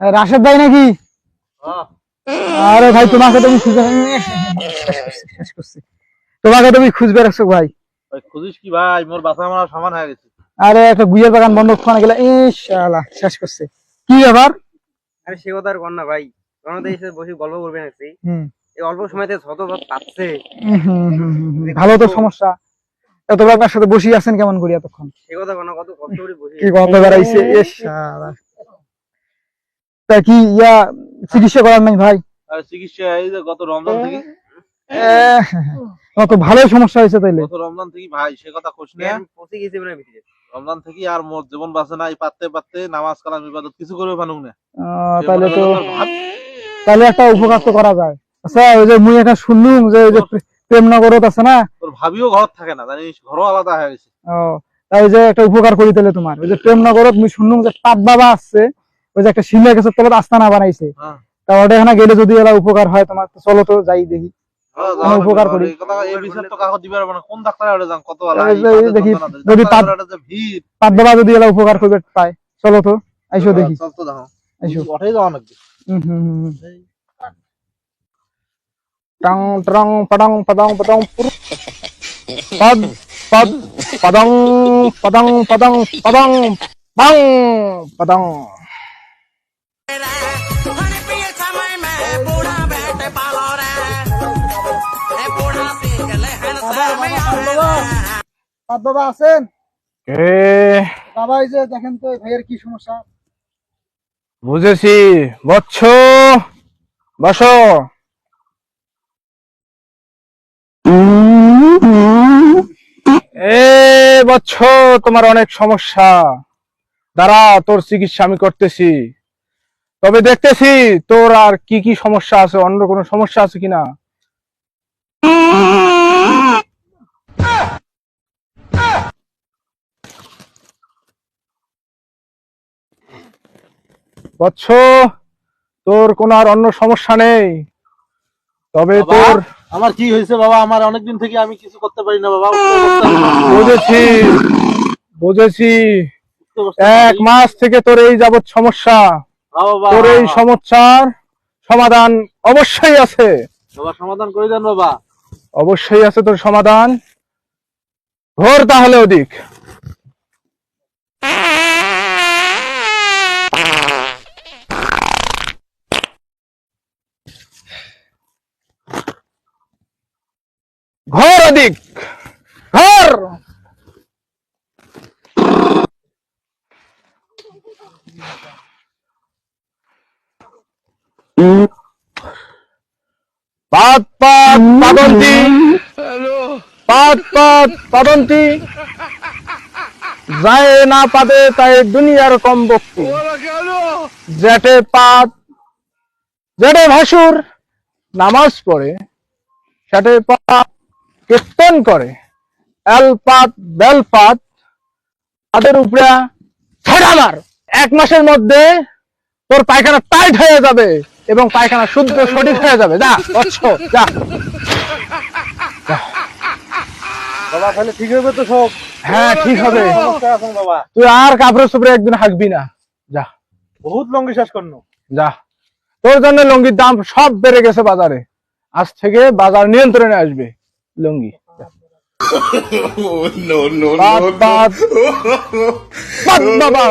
রাশেদ ভাই নাকি? আরে ভাই তোমাকে তুমি খুঁজে তোমাকে তুমি খুঁজবে রাখছো ভাই। ভাই খুঁজিস কি ভাই? মোর বাসা মারা সমান হয়ে গেছে। আরে একটা গুইয়ের বাগান বন্ধ খানে গেলে ইনশাআল্লাহ শেষ করছে। কি ব্যাপার? আরে সে কথা আর কর না ভাই। তোমাদের এসে বসে গল্প করবে নাকি? এই অল্প সময়তে শত ভাব পাচ্ছে। ভালো তো সমস্যা। এত আপনার সাথে বসি আছেন কেমন করি এতক্ষণ? সে কথা কোনো কত কষ্ট করে বসে কি গন্ধ ইস। তা কি ইয়া চিকিৎসা করার নাই ভাই? চিকিৎসা এই যে গত রমজান থেকে এহ, তোমার তো ভালোই সমস্যা হয়েছে তাইলে। গত রমজান থেকে ভাই সে কথা না। পচে গেছি মানে ভিতরে। রমজান থেকে আর মোর জীবন বাঁচে নাই পাততে পাততে নামাজ কালাম ইবাদত কিছু করবে পানুক না। তাহলে তো তাহলে একটা উপকার তো করা যায়। আচ্ছা ওই যে মুই একটা শুনলুম যে ওই যে প্রে- প্রেমনগরত আছে না? তোর ভাবিও ঘর থাকে না জানিস? ঘরও আলাদা হয়ে গেছে। ও তাই ওই যে একটা উপকার করি তাহলে তোমার। ওই যে প্রেমনগরত মুই শুনলুম যে পাত বাবা আসছে ওই যে একটা শিলা গেছে তলত আস্তানা বানাইছে। হ্যাঁ। তা ওটা এখানে গেলে যদি এলা উপকার হয় তোমার তো চলো তো যাই দেখি। হ্যাঁ, উপকার করি। দেখি, যদি পাত- বাবা যদি উপকার করবে পায়। চলো তো আইসো দেখি। আইসো। হুম হুম। টং টং পডং পদং পদং পদ পদ পদং পদং পদং পদং পং পদং। বাবা আছেন এ বাবা এই যে দেখেন তো ভাইয়ের কি সমস্যা বুঝেছি বচ্ছ বসো এ বচ্ছ তোমার অনেক সমস্যা দাঁড়া তোর চিকিৎসা আমি করতেছি। তবে দেখতেছি তোর আর কি কি সমস্যা আছে? অন্য কোনো সমস্যা আছে কিনা? বৎস তোর কোনো আর অন্য সমস্যা নেই। তবে তোর আমার কি হয়েছে বাবা? আমার অনেকদিন থেকে আমি কিছু করতে পারি না বাবা। বুঝেছি বুঝেছি। এক মাস থেকে তোর এই যাবৎ সমস্যা। তোর এই সমস্যার সমাধান অবশ্যই আছে। সমাধান করে দেন বাবা। অবশ্যই আছে তোর সমাধান। ঘোর তাহলে ওদিক। ঘোর ওদিক। ঘর। পাত পাত পাদন্তি পাত পাত পাদন্তি যায় না পাদে তাই দুনিয়ার কম বক্তি জেটে পাত জেটে ভাসুর নামাজ পড়ে। সেটে পাত কীর্তন করে। এলপাত বেলপাত তাদের উপরে ছেড়া মার এক মাসের মধ্যে তোর পায়খানা টাইট হয়ে যাবে। এবং পায়খানা শুদ্ধ সঠিক হয়ে যাবে। যা বৎস যা। বাবা তাহলে ঠিক হবে তো সব? হ্যাঁ ঠিক হবে। তুই আর কাপড়ে সুপড়ে একদিন হাঁকবি না। যা। বহুত লঙ্গি করনো। যা। তোর জন্য লুঙ্গির দাম সব বেড়ে গেছে বাজারে। আজ থেকে বাজার নিয়ন্ত্রণে আসবে লুঙ্গি। বাবা!